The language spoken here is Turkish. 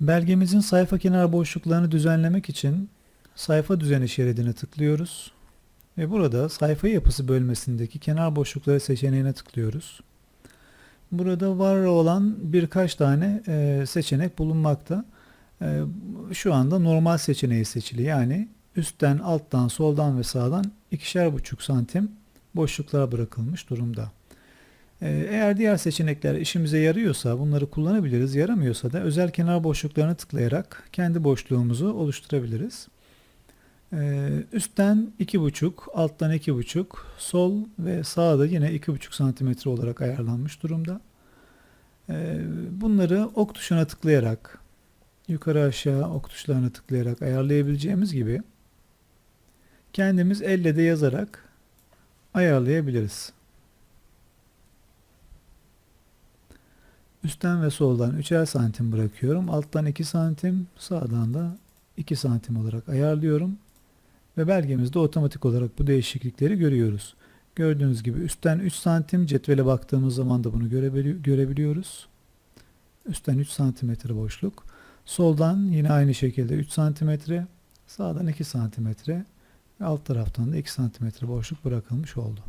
Belgemizin sayfa kenar boşluklarını düzenlemek için sayfa düzeni şeridine tıklıyoruz. Ve burada sayfa yapısı bölmesindeki kenar boşlukları seçeneğine tıklıyoruz. Burada var olan birkaç tane e, seçenek bulunmakta. E, şu anda normal seçeneği seçili. Yani üstten, alttan, soldan ve sağdan ikişer buçuk santim boşluklara bırakılmış durumda. Ee, Eğer diğer seçenekler işimize yarıyorsa bunları kullanabiliriz. Yaramıyorsa da özel kenar boşluklarını tıklayarak kendi boşluğumuzu oluşturabiliriz. Ee, Üstten 2,5, alttan 2,5, sol ve sağda yine 2,5 santimetre olarak ayarlanmış durumda. Ee, Bunları ok tuşuna tıklayarak, yukarı aşağı ok tuşlarına tıklayarak ayarlayabileceğimiz gibi kendimiz elle de yazarak ayarlayabiliriz. Üstten ve soldan 3'er santim bırakıyorum. Alttan 2 santim, sağdan da 2 santim olarak ayarlıyorum. Ve belgemizde otomatik olarak bu değişiklikleri görüyoruz. Gördüğünüz gibi üstten 3 santim cetvele baktığımız zaman da bunu görebili- görebiliyoruz. Üstten 3 santimetre boşluk. Soldan yine aynı şekilde 3 santimetre, sağdan 2 santimetre alt taraftan da 2 santimetre boşluk bırakılmış oldu.